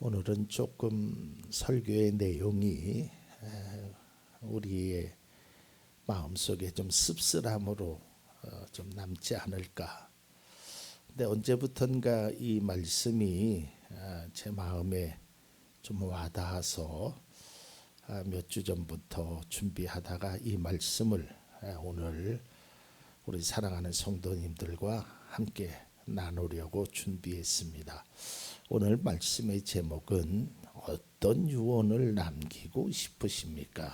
오늘은 조금 설교의 내용이 우리의 마음속에 좀 씁쓸함으로 어, 좀 남지 않을까. 근데 언제부턴가 이 말씀이 아, 제 마음에 좀 와닿아서 아, 몇주 전부터 준비하다가 이 말씀을 아, 오늘 우리 사랑하는 성도님들과 함께 나누려고 준비했습니다. 오늘 말씀의 제목은 어떤 유언을 남기고 싶으십니까?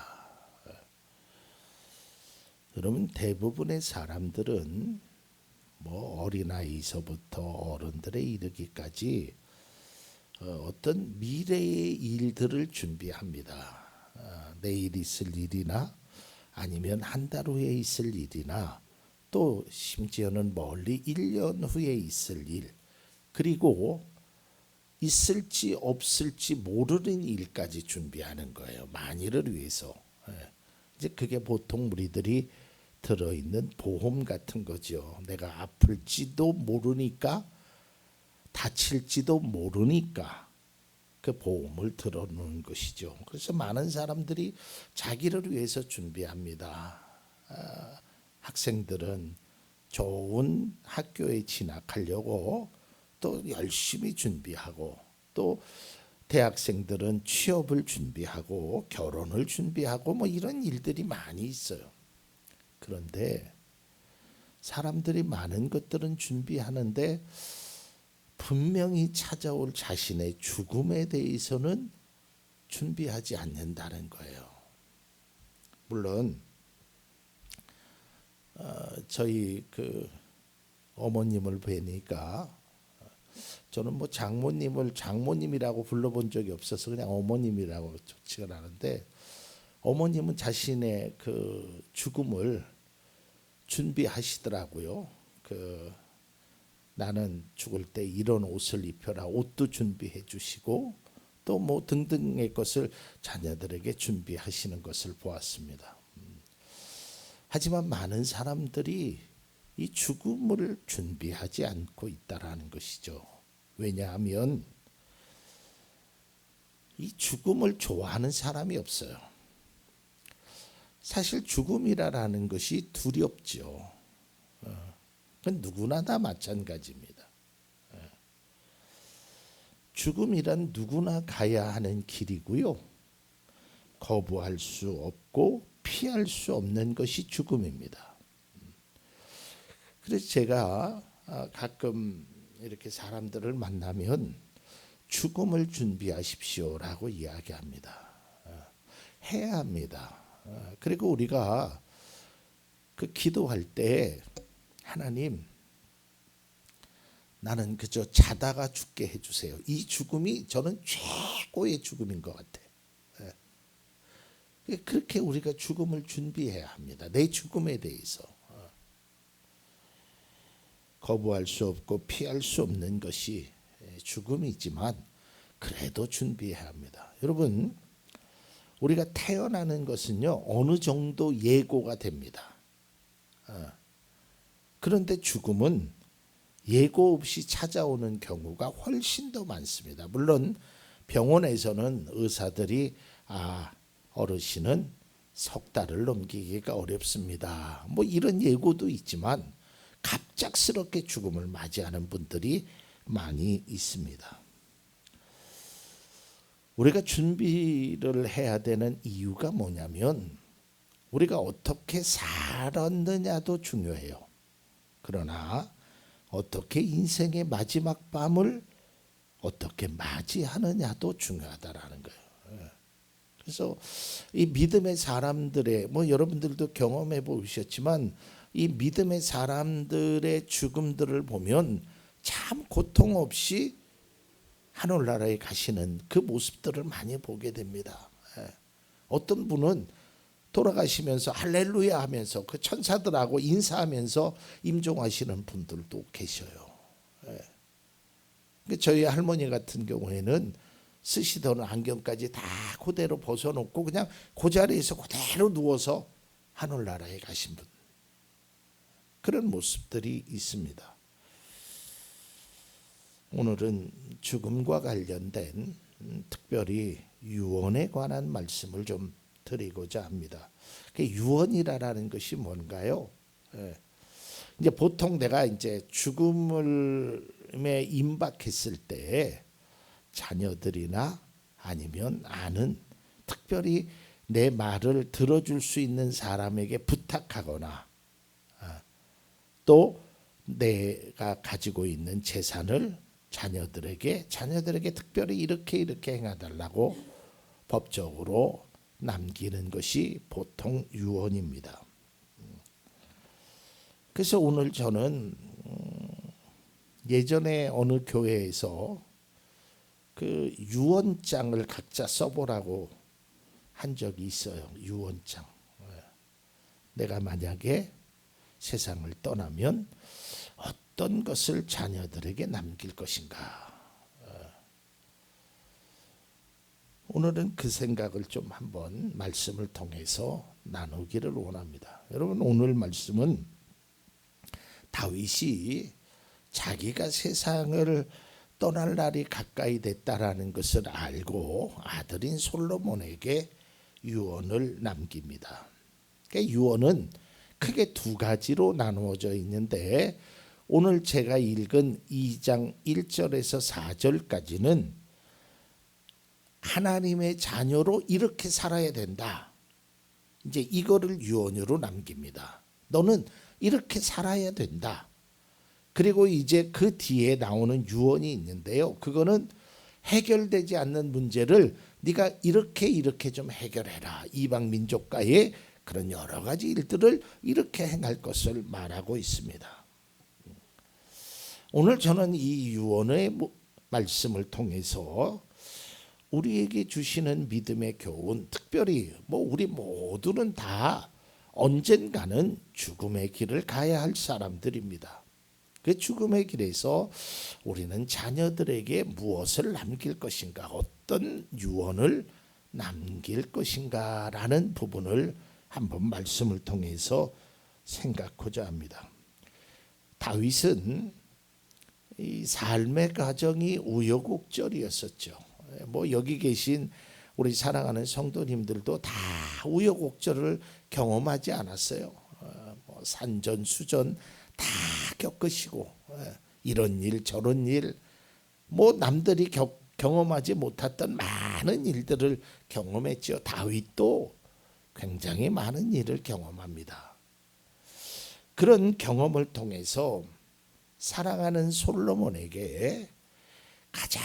여러분 대부분의 사람들은 뭐 어린아이서부터 어른들에 이르기까지 어, 어떤 미래의 일들을 준비합니다. 어, 내일 있을 일이나 아니면 한 달 후에 있을 일이나 또 심지어는 멀리 1년 후에 있을 일 그리고 있을지 없을지 모르는 일까지 준비하는 거예요. 만일을 위해서. 예. 이제 그게 보통 우리들이 들어있는 보험 같은 거죠. 내가 아플지도 모르니까 다칠지도 모르니까 그 보험을 들어놓는 것이죠. 그래서 많은 사람들이 자기를 위해서 준비합니다. 아, 학생들은 좋은 학교에 진학하려고 또 열심히 준비하고 또 대학생들은 취업을 준비하고 결혼을 준비하고 뭐 이런 일들이 많이 있어요. 그런데 사람들이 많은 것들은 준비하는데 분명히 찾아올 자신의 죽음에 대해서는 준비하지 않는다는 거예요. 물론 어, 저희 그 어머님을 뵈니까 저는 뭐 장모님을 장모님이라고 불러본 적이 없어서 그냥 어머님이라고 좋지가 않은데 어머님은 자신의 그 죽음을 준비하시더라고요. 그 나는 죽을 때 이런 옷을 입혀라 옷도 준비해 주시고 또 뭐 등등의 것을 자녀들에게 준비하시는 것을 보았습니다. 음. 하지만 많은 사람들이 이 죽음을 준비하지 않고 있다라는 것이죠. 왜냐하면 이 죽음을 좋아하는 사람이 없어요. 사실 죽음이라는 것이 두렵죠. 어, 그건 누구나 다 마찬가지입니다. 어. 죽음이란 누구나 가야 하는 길이고요. 거부할 수 없고 피할 수 없는 것이 죽음입니다. 그래서 제가 아, 가끔 이렇게 사람들을 만나면 죽음을 준비하십시오라고 이야기합니다. 어, 해야 합니다. 어, 그리고 우리가 그 기도할 때 하나님 나는 그저 자다가 죽게 해주세요. 이 죽음이 저는 최고의 죽음인 것 같아. 예. 그렇게 우리가 죽음을 준비해야 합니다. 내 죽음에 대해서. 어. 거부할 수 없고 피할 수 없는 것이 죽음이지만 그래도 준비해야 합니다. 여러분 우리가 태어나는 것은요 어느 정도 예고가 됩니다. 어. 그런데 죽음은 예고 없이 찾아오는 경우가 훨씬 더 많습니다. 물론 병원에서는 의사들이 아 어르신은 석 달을 넘기기가 어렵습니다. 뭐 이런 예고도 있지만 갑작스럽게 죽음을 맞이하는 분들이 많이 있습니다. 우리가 준비를 해야 되는 이유가 뭐냐면 우리가 어떻게 살았느냐도 중요해요. 그러나 어떻게 인생의 마지막 밤을 어떻게 맞이하느냐도 중요하다라는 거예요. 예. 그래서 이 믿음의 사람들의 뭐 여러분들도 경험해 보셨지만 이 믿음의 사람들의 죽음들을 보면 참 고통 없이 하늘나라에 가시는 그 모습들을 많이 보게 됩니다. 예. 어떤 분은 돌아가시면서 할렐루야 하면서 그 천사들하고 인사하면서 임종하시는 분들도 계셔요. 예. 그러니까 저희 할머니 같은 경우에는 쓰시던 안경까지 다 그대로 벗어놓고 그냥 그 자리에서 그대로 누워서 하늘나라에 가신 분. 그런 모습들이 있습니다. 오늘은 죽음과 관련된 음, 특별히 유언에 관한 말씀을 좀 드리고자 합니다. 그 유언이라는 것이 뭔가요? 예. 이제 보통 내가 이제 죽음을에 임박했을 때 자녀들이나 아니면 아는 특별히 내 말을 들어줄 수 있는 사람에게 부탁하거나 아, 또 내가 가지고 있는 재산을 자녀들에게 자녀들에게 특별히 이렇게 이렇게 행해달라고 법적으로 남기는 것이 보통 유언입니다. 그래서 오늘 저는 음, 예전에 어느 교회에서 그 유언장을 각자 써보라고 한 적이 있어요. 유언장. 예. 내가 만약에 세상을 떠나면 어떤 것을 자녀들에게 남길 것인가. 예. 오늘은 그 생각을 좀 한번 말씀을 통해서 나누기를 원합니다. 여러분 오늘 말씀은 다윗이 자기가 세상을 떠날 날이 가까이 됐다라는 것을 알고 아들인 솔로몬에게 유언을 남깁니다. 그 유언은 크게 두 가지로 나누어져 있는데 오늘 제가 읽은 2장 1절에서 4절까지는 하나님의 자녀로 이렇게 살아야 된다. 이제 이거를 유언으로 남깁니다. 너는 이렇게 살아야 된다. 그리고 이제 그 뒤에 나오는 유언이 있는데요. 그거는 해결되지 않는 문제를 네가 이렇게 이렇게 좀 해결해라. 이방 민족과의 그런 여러 가지 일들을 이렇게 행할 것을 말하고 있습니다. 오늘 저는 이 유언의 말씀을 통해서 우리에게 주시는 믿음의 교훈, 특별히 뭐 우리 모두는 다 언젠가는 죽음의 길을 가야 할 사람들입니다. 그 죽음의 길에서 우리는 자녀들에게 무엇을 남길 것인가, 어떤 유언을 남길 것인가라는 부분을 한번 말씀을 통해서 생각하고자 합니다. 다윗은 이 삶의 과정이 우여곡절이었었죠. 뭐 여기 계신 우리 사랑하는 성도님들도 다 우여곡절을 경험하지 않았어요. 어, 뭐 산전 수전 다 겪으시고 예, 이런 일 저런 일 뭐 남들이 겪, 경험하지 못했던 많은 일들을 경험했죠. 다윗도 굉장히 많은 일을 경험합니다. 그런 경험을 통해서 사랑하는 솔로몬에게 가장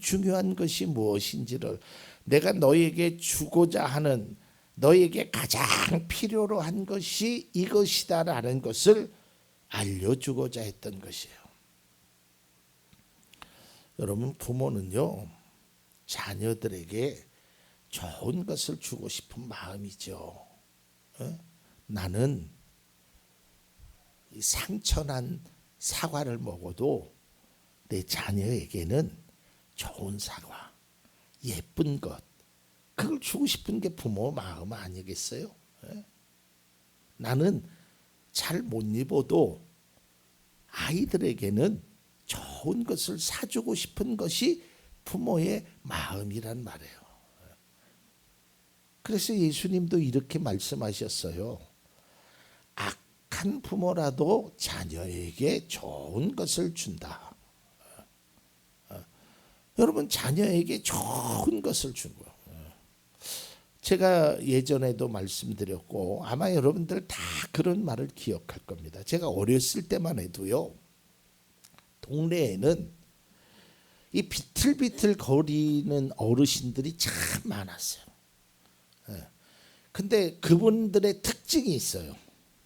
중요한 것이 무엇인지를 내가 너에게 주고자 하는 너에게 가장 필요로 한 것이 이것이다라는 것을 알려주고자 했던 것이에요. 여러분 부모는요 자녀들에게 좋은 것을 주고 싶은 마음이죠. 어? 나는 상처난 사과를 먹어도 내 자녀에게는 좋은 사과, 예쁜 것, 그걸 주고 싶은 게 부모 마음 아니겠어요? 예? 나는 잘 못 입어도 아이들에게는 좋은 것을 사주고 싶은 것이 부모의 마음이란 말이에요. 그래서 예수님도 이렇게 말씀하셨어요. 악한 부모라도 자녀에게 좋은 것을 준다. 여러분 자녀에게 좋은 것을 준 거예요. 제가 예전에도 말씀드렸고 아마 여러분들 다 그런 말을 기억할 겁니다. 제가 어렸을 때만 해도요. 동네에는 이 비틀비틀 거리는 어르신들이 참 많았어요. 예. 근데 그분들의 특징이 있어요.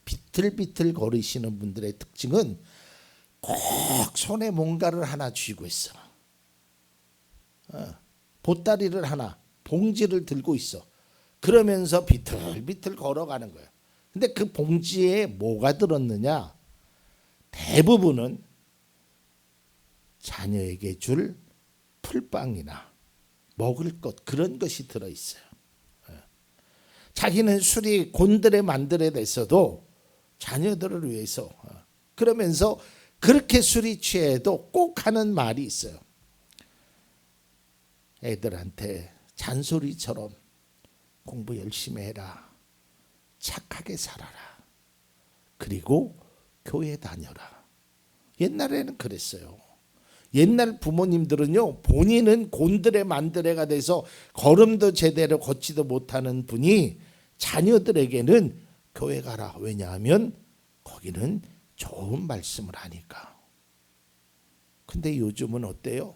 비틀비틀 거리시는 분들의 특징은 꼭 손에 뭔가를 하나 쥐고 있어. 어, 보따리를 하나, 봉지를 들고 있어. 그러면서 비틀비틀 걸어가는 거예요. 근데 그 봉지에 뭐가 들었느냐? 대부분은 자녀에게 줄 풀빵이나 먹을 것 그런 것이 들어 있어요. 예. 자기는 술이 곤드레 만들어 냈어도 자녀들을 위해서 어, 그러면서 그렇게 술이 취해도 꼭 하는 말이 있어요. 애들한테 잔소리처럼 공부 열심히 해라. 착하게 살아라. 그리고 교회 다녀라. 옛날에는 그랬어요. 옛날 부모님들은요, 본인은 곤드레 만드레가 돼서 걸음도 제대로 걷지도 못하는 분이 자녀들에게는 교회 가라. 왜냐하면 거기는 좋은 말씀을 하니까. 근데 요즘은 어때요?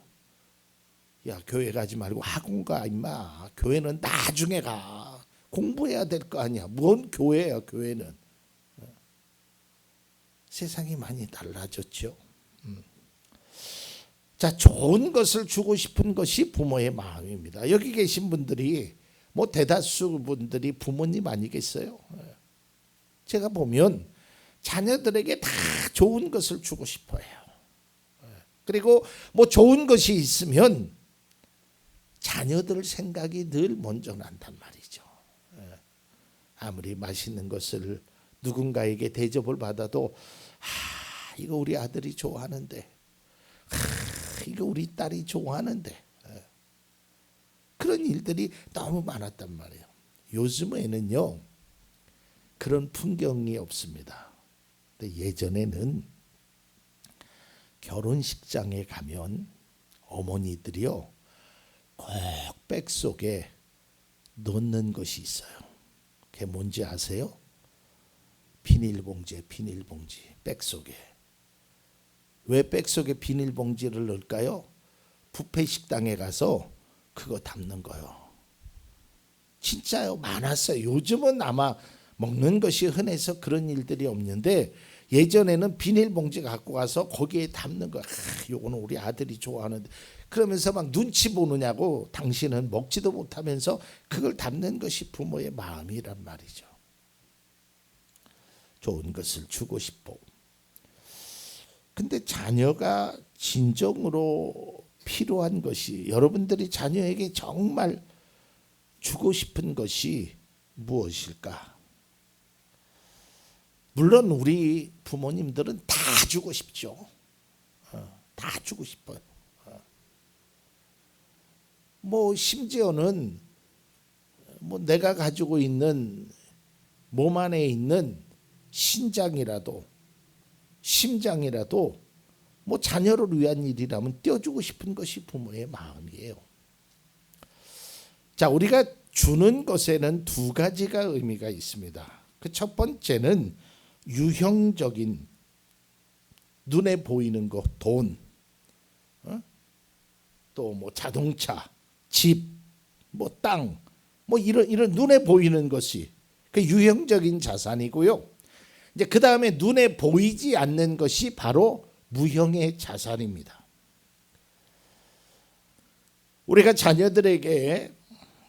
야, 교회 가지 말고 학원 가, 임마. 교회는 나중에 가. 공부해야 될 거 아니야. 뭔 교회야, 교회는. 세상이 많이 달라졌죠. 음. 자, 좋은 것을 주고 싶은 것이 부모의 마음입니다. 여기 계신 분들이 뭐 대다수 분들이 부모님 아니겠어요? 예. 제가 보면 자녀들에게 다 좋은 것을 주고 싶어요. 예. 그리고 뭐 좋은 것이 있으면 자녀들 생각이 늘 먼저 난단 말이죠. 예. 아무리 맛있는 것을 누군가에게 대접을 받아도 아, 이거 우리 아들이 좋아하는데 아, 이거 우리 딸이 좋아하는데 예. 그런 일들이 너무 많았단 말이에요. 요즘에는요 그런 풍경이 없습니다. 근데 예전에는 결혼식장에 가면 어머니들이요 꼭 백 속에 넣는 것이 있어요. 그게 뭔지 아세요? 비닐봉지에 비닐봉지 백 속에 왜 백 속에 비닐봉지를 넣을까요? 부페 식당에 가서 그거 담는 거요. 진짜요 많았어요. 요즘은 아마 먹는 것이 흔해서 그런 일들이 없는데 예전에는 비닐봉지 갖고 가서 거기에 담는 거. 아, 요거는 우리 아들이 좋아하는데 그러면서 막 눈치 보느냐고 당신은 먹지도 못하면서 그걸 담는 것이 부모의 마음이란 말이죠. 좋은 것을 주고 싶어. 근데 자녀가 진정으로 필요한 것이 여러분들이 자녀에게 정말 주고 싶은 것이 무엇일까? 물론 우리 부모님들은 다 주고 싶죠. 어, 다 주고 싶어요. 어. 뭐 심지어는 뭐 내가 가지고 있는 몸 안에 있는 신장이라도 심장이라도 뭐 자녀를 위한 일이라면 떼어주고 싶은 것이 부모의 마음이에요. 자, 우리가 주는 것에는 두 가지가 의미가 있습니다. 그 첫 번째는 유형적인 눈에 보이는 것, 돈, 어? 또뭐 자동차, 집, 뭐 땅, 뭐 이런 이런 눈에 보이는 것이 그 유형적인 자산이고요. 이제 그 다음에 눈에 보이지 않는 것이 바로 무형의 자산입니다. 우리가 자녀들에게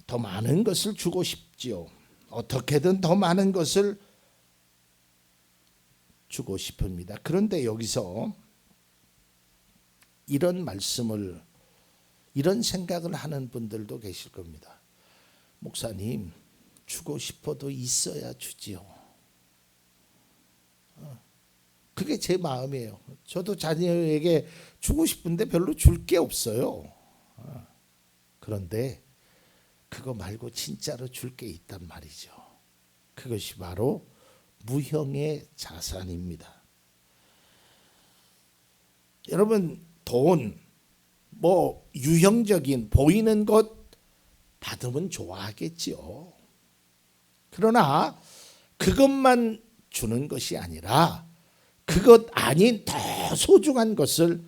더 많은 것을 주고 싶지요. 어떻게든 더 많은 것을 주고 싶습니다. 그런데 여기서 이런 말씀을 이런 생각을 하는 분들도 계실 겁니다. 목사님, 주고 싶어도 있어야 주지요. 그게 제 마음이에요. 저도 자녀에게 주고 싶은데 별로 줄 게 없어요. 그런데 그거 말고 진짜로 줄 게 있단 말이죠. 그것이 바로 무형의 자산입니다. 여러분 돈, 뭐 유형적인 보이는 것 받으면 좋아하겠지요. 그러나 그것만 주는 것이 아니라 그것 아닌 더 소중한 것을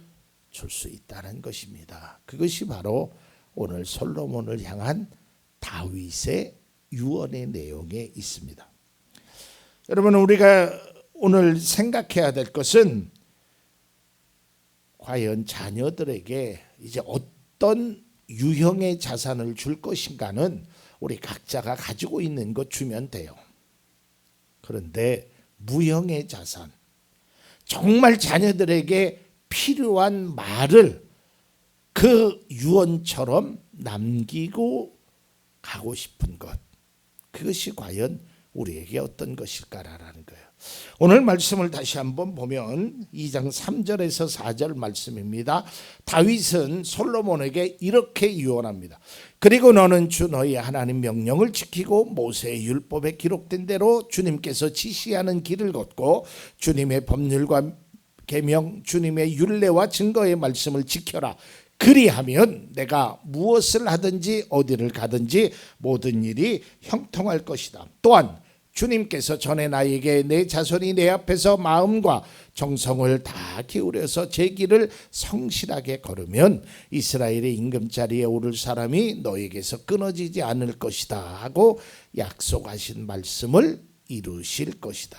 줄 수 있다는 것입니다. 그것이 바로 오늘 솔로몬을 향한 다윗의 유언의 내용에 있습니다. 여러분 우리가 오늘 생각해야 될 것은 과연 자녀들에게 이제 어떤 유형의 자산을 줄 것인가는 우리 각자가 가지고 있는 것 주면 돼요. 그런데 무형의 자산, 정말 자녀들에게 필요한 말을 그 유언처럼 남기고 가고 싶은 것. 그것이 과연 우리에게 어떤 것일까라는 거예요. 오늘 말씀을 다시 한번 보면 2장 3절에서 4절 말씀입니다. 다윗은 솔로몬에게 이렇게 유언합니다. 그리고 너는 주 너희 하나님 명령을 지키고 모세의 율법에 기록된 대로 주님께서 지시하는 길을 걷고 주님의 법률과 계명 주님의 율례와 증거의 말씀을 지켜라. 그리하면 내가 무엇을 하든지 어디를 가든지 모든 일이 형통할 것이다. 또한 주님께서 전에 나에게 내 자손이 내 앞에서 마음과 정성을 다 기울여서 제 길을 성실하게 걸으면 이스라엘의 임금 자리에 오를 사람이 너에게서 끊어지지 않을 것이다 하고 약속하신 말씀을 이루실 것이다.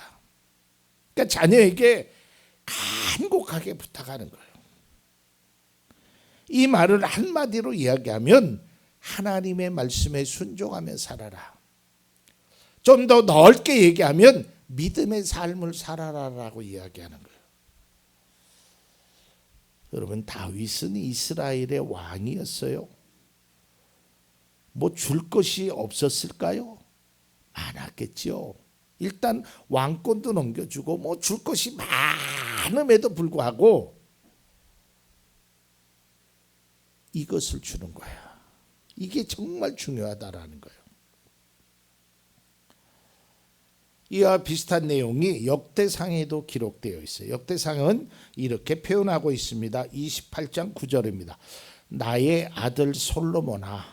그러니까 자녀에게 간곡하게 부탁하는 거예요. 이 말을 한마디로 이야기하면 하나님의 말씀에 순종하며 살아라. 좀 더 넓게 얘기하면 믿음의 삶을 살아라라고 이야기하는 거예요. 여러분 다윗은 이스라엘의 왕이었어요. 뭐 줄 것이 없었을까요? 많았겠죠. 일단 왕권도 넘겨주고 뭐 줄 것이 많음에도 불구하고 이것을 주는 거야. 이게 정말 중요하다라는 거예요. 이와 비슷한 내용이 역대상에도 기록되어 있어요. 역대상은 이렇게 표현하고 있습니다. 28장 9절입니다. 나의 아들 솔로몬아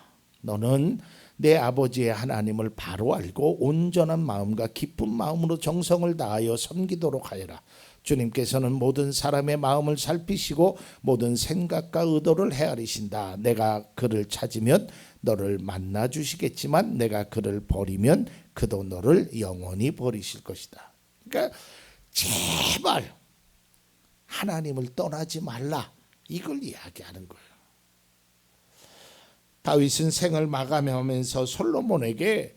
너는 내 아버지의 하나님을 바로 알고 온전한 마음과 기쁜 마음으로 정성을 다하여 섬기도록 하여라. 주님께서는 모든 사람의 마음을 살피시고 모든 생각과 의도를 헤아리신다. 내가 그를 찾으면 너를 만나 주시겠지만 내가 그를 버리면 그도 너를 영원히 버리실 것이다. 그러니까 제발 하나님을 떠나지 말라. 이걸 이야기하는 거예요. 다윗은 생을 마감하면서 솔로몬에게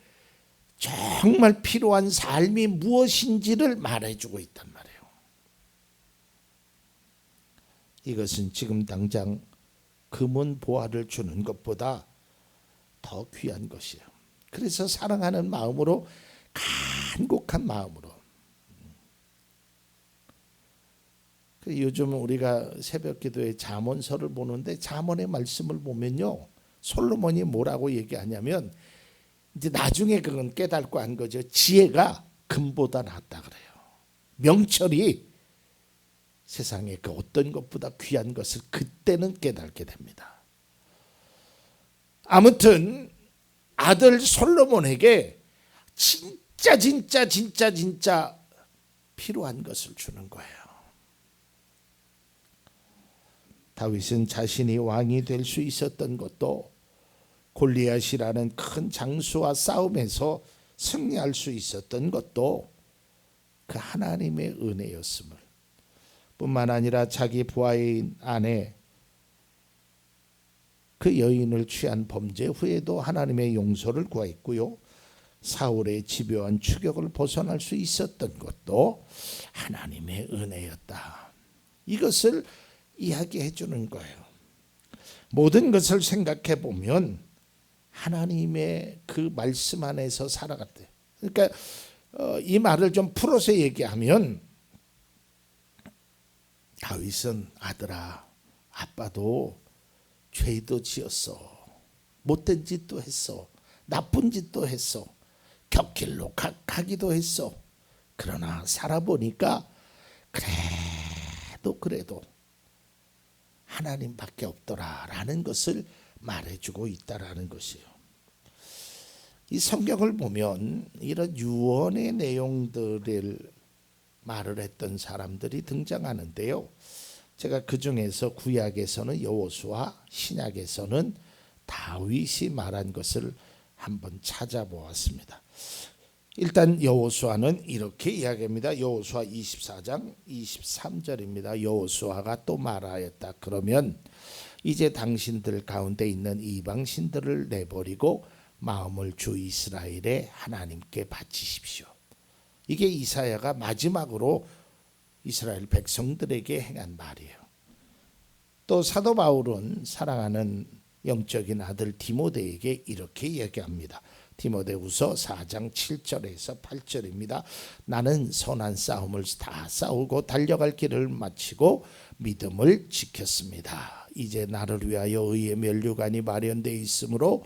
정말 필요한 삶이 무엇인지를 말해주고 있단 말이에요. 이것은 지금 당장 금은 보화를 주는 것보다 더 귀한 것이에요. 그래서 사랑하는 마음으로 간곡한 마음으로 그 요즘 우리가 새벽 기도에 잠언서를 보는데 잠언의 말씀을 보면요. 솔로몬이 뭐라고 얘기하냐면 이제 나중에 그건 깨닫고 한 거죠. 지혜가 금보다 낫다 그래요. 명철이 세상에 그 어떤 것보다 귀한 것을 그때는 깨닫게 됩니다. 아무튼 아들 솔로몬에게 진짜 진짜 진짜 진짜 필요한 것을 주는 거예요. 다윗은 자신이 왕이 될 수 있었던 것도 골리앗이라는 큰 장수와 싸움에서 승리할 수 있었던 것도 그 하나님의 은혜였음을 뿐만 아니라 자기 부하인 아내 그 여인을 취한 범죄 후에도 하나님의 용서를 구했고요. 사울의 집요한 추격을 벗어날 수 있었던 것도 하나님의 은혜였다. 이것을 이야기해 주는 거예요. 모든 것을 생각해 보면 하나님의 그 말씀 안에서 살아갔대. 그러니까 어, 이 말을 좀 풀어서 얘기하면 다윗은 아들아 아빠도 죄도 지었어. 못된 짓도 했어. 나쁜 짓도 했어. 격길로 가, 가기도 했어. 그러나 살아보니까 그래도 그래도 하나님밖에 없더라라는 것을 말해주고 있다라는 것이에요. 이 성경을 보면 이런 유언의 내용들을 말을 했던 사람들이 등장하는데요. 제가 그 중에서 구약에서는 여호수아, 신약에서는 다윗이 말한 것을 한번 찾아보았습니다. 일단 여호수아는 이렇게 이야기합니다. 여호수아 24장 23절입니다. 여호수아가 또 말하였다. 그러면 이제 당신들 가운데 있는 이방 신들을 내버리고 마음을 주 이스라엘의 하나님께 바치십시오. 이게 이사야가 마지막으로 이스라엘 백성들에게 행한 말이에요. 또 사도 바울은 사랑하는 영적인 아들 디모데에게 이렇게 얘기합니다. 디모데후서 4장 7절에서 8절입니다. 나는 선한 싸움을 다 싸우고 달려갈 길을 마치고 믿음을 지켰습니다. 이제 나를 위하여 의의 면류관이 마련되어 있으므로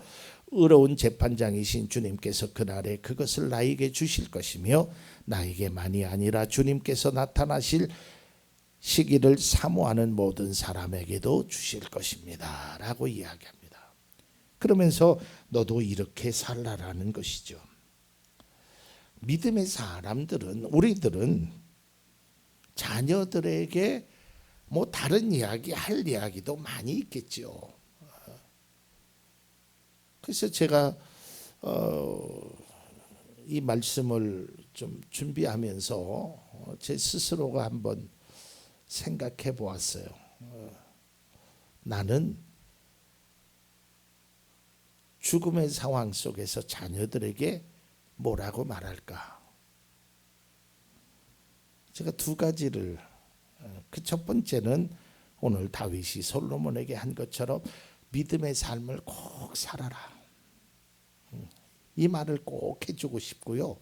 의로운 재판장이신 주님께서 그날에 그것을 나에게 주실 것이며 나에게만이 아니라 주님께서 나타나실 시기를 사모하는 모든 사람에게도 주실 것입니다. 라고 이야기합니다. 그러면서 너도 이렇게 살라라는 것이죠. 믿음의 사람들은 우리들은 자녀들에게 뭐 다른 이야기 할 이야기도 많이 있겠죠. 그래서 제가 어, 이 말씀을 좀 준비하면서 어, 제 스스로가 한번 생각해 보았어요. 어, 나는 죽음의 상황 속에서 자녀들에게 뭐라고 말할까? 제가 두 가지를 그 첫 번째는 오늘 다윗이 솔로몬에게 한 것처럼 믿음의 삶을 꼭 살아라. 음, 이 말을 꼭 해주고 싶고요.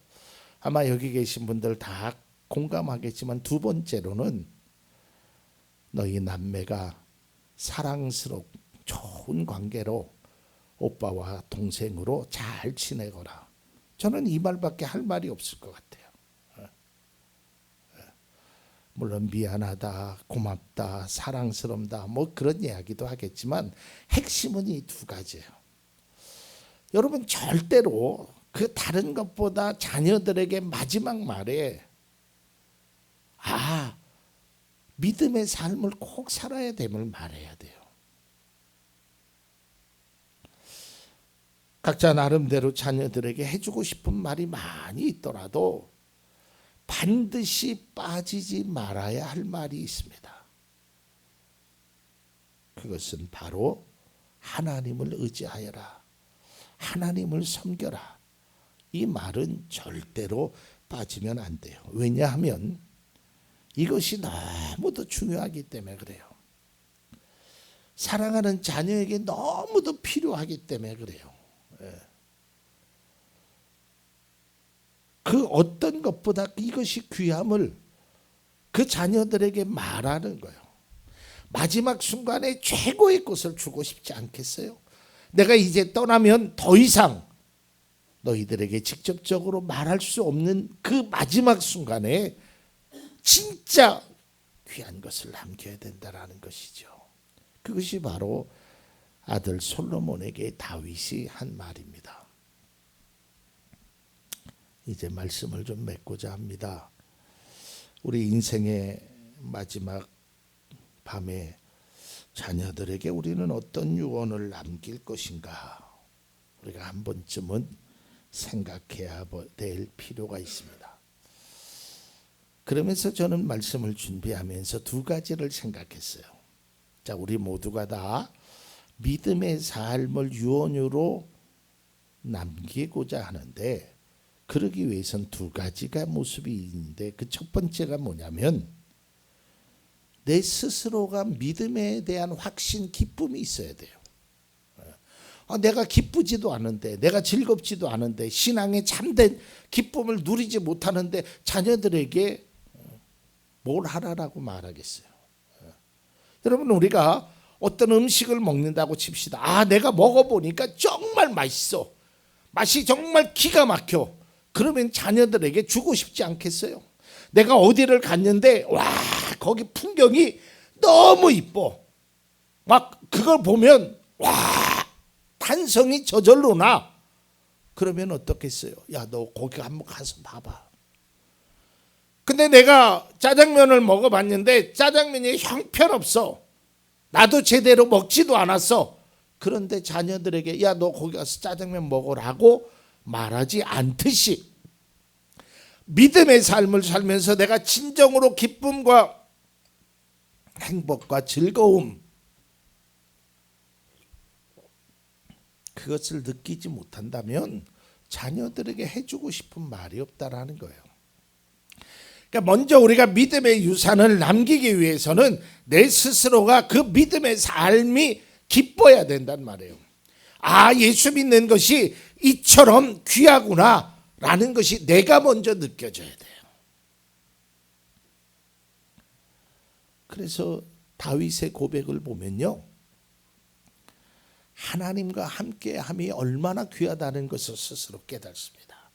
아마 여기 계신 분들 다 공감하겠지만 두 번째로는 너희 남매가 사랑스럽 좋은 관계로 오빠와 동생으로 잘 지내거라. 저는 이 말밖에 할 말이 없을 것 같아요. 어. 어. 물론 미안하다, 고맙다, 사랑스럽다, 뭐 그런 이야기도 하겠지만 핵심은 이 두 가지예요. 여러분 절대로 그 다른 것보다 자녀들에게 마지막 말에 아 믿음의 삶을 꼭 살아야 됨을 말해야 돼요. 각자 나름대로 자녀들에게 해주고 싶은 말이 많이 있더라도 반드시 빠지지 말아야 할 말이 있습니다. 그것은 바로 하나님을 의지하여라. 하나님을 섬겨라. 이 말은 절대로 빠지면 안 돼요. 왜냐하면 이것이 너무도 중요하기 때문에 그래요. 사랑하는 자녀에게 너무도 필요하기 때문에 그래요. 예. 그 어떤 것보다 이것이 귀함을 그 자녀들에게 말하는 거예요. 마지막 순간에 최고의 것을 주고 싶지 않겠어요? 내가 이제 떠나면 더 이상 너희들에게 직접적으로 말할 수 없는 그 마지막 순간에 진짜 귀한 것을 남겨야 된다라는 것이죠. 그것이 바로 아들 솔로몬에게 다윗이 한 말입니다. 이제 말씀을 좀 맺고자 합니다. 우리 인생의 마지막 밤에 자녀들에게 우리는 어떤 유언을 남길 것인가? 우리가 한 번쯤은 생각해야 될 필요가 있습니다. 그러면서 저는 말씀을 준비하면서 두 가지를 생각했어요. 자, 우리 모두가 다 믿음의 삶을 유언으로 남기고자 하는데 그러기 위해선 두 가지가 모습이 있는데 그 첫 번째가 뭐냐면 내 스스로가 믿음에 대한 확신, 기쁨이 있어야 돼요. 아, 내가 기쁘지도 않은데, 내가 즐겁지도 않은데, 신앙의 참된 기쁨을 누리지 못하는데 자녀들에게 뭘 하라라고 말하겠어요. 여러분 우리가 어떤 음식을 먹는다고 칩시다. 아, 내가 먹어보니까 정말 맛있어. 맛이 정말 기가 막혀. 그러면 자녀들에게 주고 싶지 않겠어요? 내가 어디를 갔는데, 와, 거기 풍경이 너무 이뻐. 막 그걸 보면, 와, 탄성이 저절로 나. 그러면 어떻겠어요? 야, 너 거기 한번 가서 봐봐. 근데 내가 짜장면을 먹어봤는데 짜장면이 형편없어. 나도 제대로 먹지도 않았어. 그런데 자녀들에게 야 너 거기 가서 짜장면 먹으라고 말하지 않듯이 믿음의 삶을 살면서 내가 진정으로 기쁨과 행복과 즐거움 그것을 느끼지 못한다면 자녀들에게 해주고 싶은 말이 없다라는 거예요. 그러니까 먼저 우리가 믿음의 유산을 남기기 위해서는 내 스스로가 그 믿음의 삶이 기뻐야 된단 말이에요. 아, 예수 믿는 것이 이처럼 귀하구나 라는 것이 내가 먼저 느껴져야 돼요. 그래서 다윗의 고백을 보면요. 하나님과 함께 함이 얼마나 귀하다는 것을 스스로 깨닫습니다.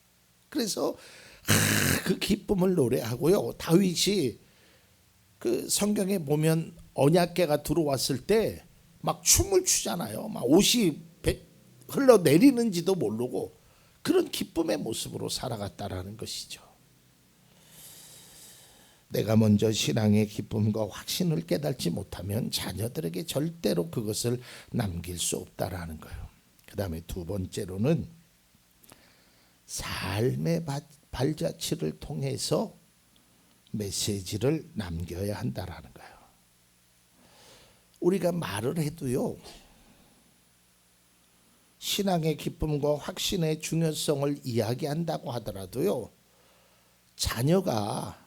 그래서 그 기쁨을 노래하고요. 다윗이 그 성경에 보면 언약계가 들어왔을 때 막 춤을 추잖아요. 막 옷이 흘러 내리는지도 모르고 그런 기쁨의 모습으로 살아갔다라는 것이죠. 내가 먼저 신앙의 기쁨과 확신을 깨닫지 못하면 자녀들에게 절대로 그것을 남길 수 없다라는 거예요. 그 다음에 두 번째로는 삶의 발자취를 통해서 메시지를 남겨야 한다라는 거예요. 우리가 말을 해도요. 신앙의 기쁨과 확신의 중요성을 이야기한다고 하더라도요. 자녀가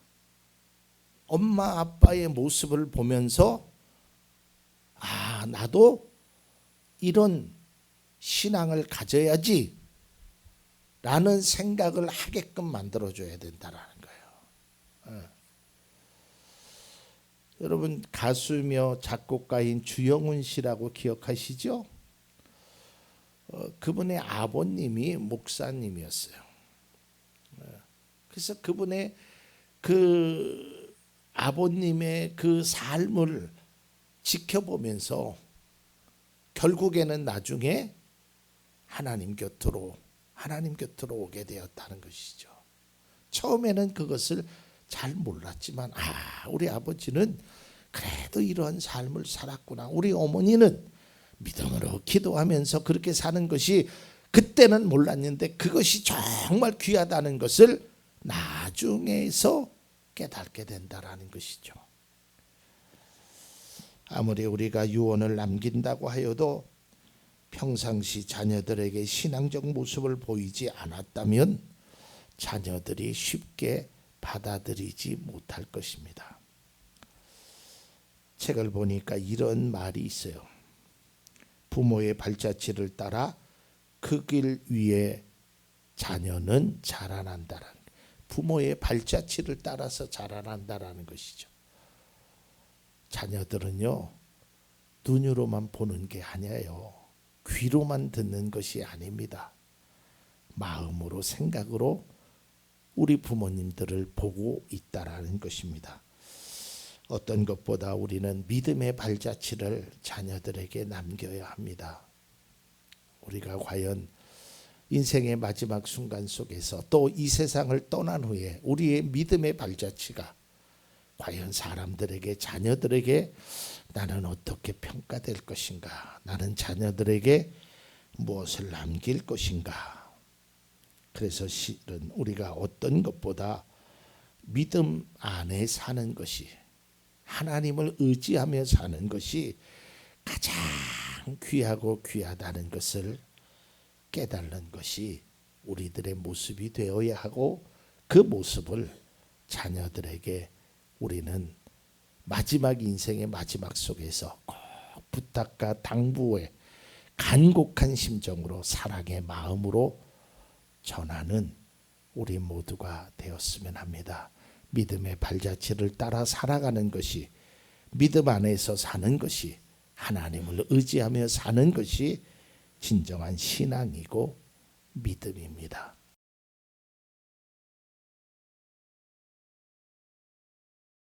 엄마 아빠의 모습을 보면서 아, 나도 이런 신앙을 가져야지 라는 생각을 하게끔 만들어줘야 된다라는 거예요. 예. 여러분 가수며 작곡가인 주영훈 씨라고 기억하시죠? 어, 그분의 아버님이 목사님이었어요. 예. 그래서 그분의 그 아버님의 그 삶을 지켜보면서 결국에는 나중에 하나님 곁으로 하나님 곁으로 오게 되었다는 것이죠. 처음에는 그것을 잘 몰랐지만 아 우리 아버지는 그래도 이러한 삶을 살았구나. 우리 어머니는 믿음으로 기도하면서 그렇게 사는 것이 그때는 몰랐는데 그것이 정말 귀하다는 것을 나중에서 깨닫게 된다라는 것이죠. 아무리 우리가 유언을 남긴다고 하여도 평상시 자녀들에게 신앙적 모습을 보이지 않았다면 자녀들이 쉽게 받아들이지 못할 것입니다. 책을 보니까 이런 말이 있어요. 부모의 발자취를 따라 그 길 위에 자녀는 자라난다라는 부모의 발자취를 따라서 자라난다라는 것이죠. 자녀들은요 눈으로만 보는 게 아니에요. 귀로만 듣는 것이 아닙니다. 마음으로 생각으로 우리 부모님들을 보고 있다라는 것입니다. 어떤 것보다 우리는 믿음의 발자취를 자녀들에게 남겨야 합니다. 우리가 과연 인생의 마지막 순간 속에서 또 이 세상을 떠난 후에 우리의 믿음의 발자취가 과연 사람들에게 자녀들에게 나는 어떻게 평가될 것인가? 나는 자녀들에게 무엇을 남길 것인가? 그래서 실은 우리가 어떤 것보다 믿음 안에 사는 것이 하나님을 의지하며 사는 것이 가장 귀하고 귀하다는 것을 깨달는 것이 우리들의 모습이 되어야 하고 그 모습을 자녀들에게 우리는 마지막 인생의 마지막 속에서 꼭 부탁과 당부에 간곡한 심정으로 사랑의 마음으로 전하는 우리 모두가 되었으면 합니다. 믿음의 발자취를 따라 살아가는 것이 믿음 안에서 사는 것이 하나님을 의지하며 사는 것이 진정한 신앙이고 믿음입니다.